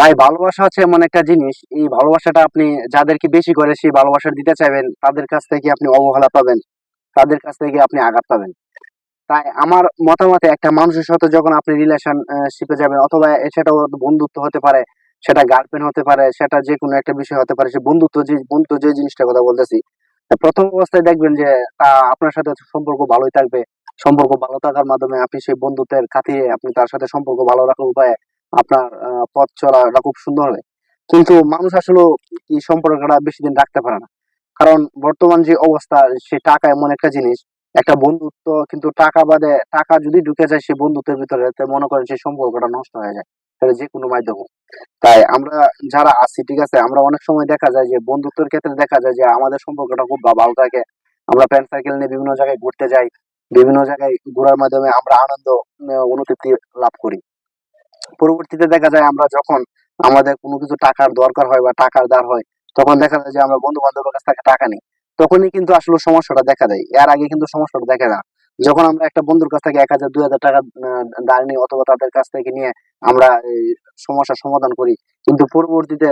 ভাই, ভালোবাসা হচ্ছে এমন একটা জিনিস। এই ভালোবাসাটা আপনি যাদেরকে বেশি করে সেই ভালোবাসা দিতে চাইবেন, তাদের কাছ থেকে আপনি অবহেলা পাবেন, তাদের কাছ থেকে আপনি আঘাত পাবেন। তাই আমার মতামতে একটা মানুষের সাথে যখন আপনি রিলেশন শিপে যাবেন অথবা সেটা বন্ধুত্ব হতে পারে, সেটা গার্লফ্রেন্ড হতে পারে, সেটা যে কোনো একটা বিষয় হতে পারে, সে বন্ধুত্ব যে বন্ধুত্ব যে জিনিসটার কথা বলতেছি প্রথম অবস্থায় দেখবেন যে, তা আপনার সাথে সম্পর্ক ভালোই থাকবে। সম্পর্ক ভালো থাকার মাধ্যমে আপনি সেই বন্ধুত্বের খাতিরে আপনি তার সাথে সম্পর্ক ভালো রাখার উপায়ে আপনার পথ চলাটা খুব সুন্দর হবে কিন্তু মানুষ আসলে এই সম্পর্কটা বেশি দিন রাখতে পারে না। কারণ বর্তমান যে অবস্থা, সে টাকা এমন একটা জিনিস, একটা বন্ধুত্ব, কিন্তু টাকা বাদে, টাকা যদি ঢুকে যায় সে বন্ধুত্বের ভিতরে মনে করেন সেই সম্পর্কটা নষ্ট হয়ে যায়। সেটা যে কোনো মাধ্যমে। তাই আমরা যারা আছি, ঠিক আছে, আমরা অনেক সময় দেখা যায় যে বন্ধুত্বের ক্ষেত্রে দেখা যায় যে আমাদের সম্পর্কটা খুব ভালো থাকে। আমরা ফ্রেন্ড সার্কেল নিয়ে বিভিন্ন জায়গায় ঘুরতে যাই, বিভিন্ন জায়গায় ঘোরার মাধ্যমে আমরা আনন্দ অনুতৃপ্তি লাভ করি। পরবর্তীতে দেখা যায় আমরা যখন আমাদের কোনো কিছু টাকার দরকার হয় বা টাকার দার হয়, তখন দেখা যায় যে আমরা বন্ধু বান্ধবের কাছ থেকে টাকা নিই। তখনই কিন্তু আসলে সমস্যাটা দেখা দেয়। এর আগে কিন্তু সমস্যাটা দেখা যায় যখন আমরা একটা বন্ধুর কাছ থেকে এক হাজার, দুই হাজার টাকা ধার নিই অথবা তাদের কাছ থেকে নিয়ে আমরা সমস্যার সমাধান করি, কিন্তু পরবর্তীতে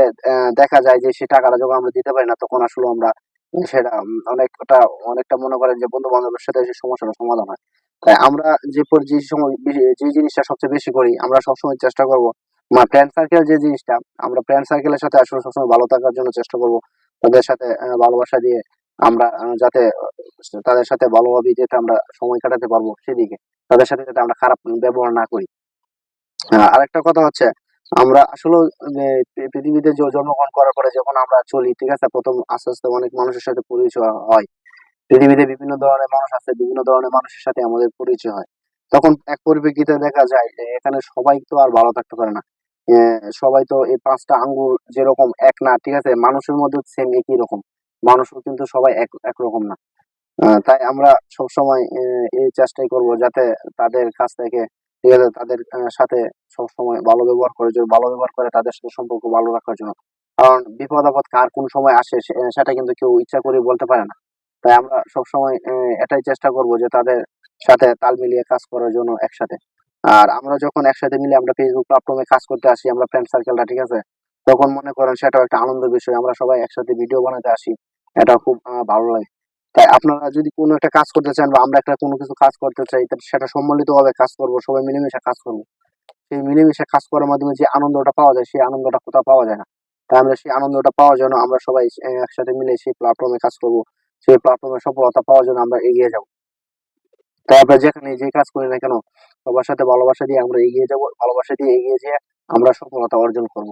দেখা যায় যে সেই টাকাটা যখন আমরা দিতে পারি না, তখন আসলে আমরা সেটা অনেকটা অনেকটা মনে করেন যে বন্ধু বান্ধবের সাথে সেই সমস্যাটা সমাধান হয়। তাই আমরা যে যে সময় যে জিনিসটা সবচেয়ে বেশি করি, আমরা সবসময় চেষ্টা করব। আমার ফ্রেন্ড সার্কেল যে জিনিসটা, আমরা ফ্রেন্ড সার্কেলের সাথে আসলে সবসময় ভালো থাকার জন্য চেষ্টা করব। তাদের সাথে ভালোবাসা দিয়ে আমরা যাতে তাদের সাথে ভালোভাবে যেতে আমরা সময় কাটাতে পারব সেদিকে। তাদের সাথে যাতে আমরা খারাপ ব্যবহার না করি। আরেকটা কথা হচ্ছে, আমরা আসলে পৃথিবীতে জন্মগ্রহণ করার পরে যখন আমরা চলি, ঠিক আছে? প্রথম আস্তে আস্তে অনেক মানুষের সাথে পরিচয় হয়। পৃথিবীতে বিভিন্ন ধরনের মানুষ আছে, বিভিন্ন ধরনের মানুষের সাথে আমাদের পরিচয় হয়। তখন এক পরিপ্রেক্ষিতে দেখা যায় যে এখানে সবাই তো আর ভালো থাকতে পারে না। সবাই তো এই পাঁচটা আঙ্গুর যেরকম এক না, ঠিক আছে? মানুষের মধ্যে সেম একই রকম। মানুষও কিন্তু সবাই এক, একরকম না। তাই আমরা সবসময় এই চেষ্টাই করব যাতে তাদের কাছ থেকে, ঠিক আছে? তাদের সাথে সবসময় ভালো ব্যবহার করে ভালো ব্যবহার করে তাদের সাথে সম্পর্ক ভালো রাখার জন্য। কারণ বিপদ আপদ কার কোন সময় আসে সেটা কিন্তু কেউ ইচ্ছা করে বলতে পারে না। তাই আমরা সবসময় এটাই চেষ্টা করব যে তাদের সাথে তাল মিলিয়ে কাজ করার জন্য একসাথে। আর আমরা যখন একসাথে মিলে আমরা ফেসবুক প্ল্যাটফর্মে কাজ করতে আসি, আমরা ফ্রেন্ড সার্কেলটা ঠিক আছে? তখন মনে করেন সেটাও একটা আনন্দ বিষয়। আমরা সবাই একসাথে ভিডিও বানাতে আসি। এটা খুব ভালো লাগে। তাই আপনারা যদি কোনো একটা কাজ করতে চান বা আমরা একটা কোনো কিছু কাজ করতে চাই সেটা সম্মিলিত ভাবে কাজ করব, সবাই মিলেমিশে কাজ করব। সেই মিলেমিশে কাজ করার মাধ্যমে যে আনন্দটা পাওয়া যায়, সেই আনন্দটা কোথাও পাওয়া যায় না। তাই আমরা সেই আনন্দটা পাওয়ার জন্য আমরা সবাই একসাথে মিলে সেই প্ল্যাটফর্মে কাজ করব। সেই প্ল্যাটফর্মে সফলতা পাওয়ার জন্য আমরা এগিয়ে যাব। তাই আমরা যেখানে যে কাজ করি না কেন, সবার সাথে ভালোবাসা দিয়ে আমরা এগিয়ে যাব, ভালোবাসা দিয়ে এগিয়ে যেয়ে আমরা সফলতা অর্জন করব।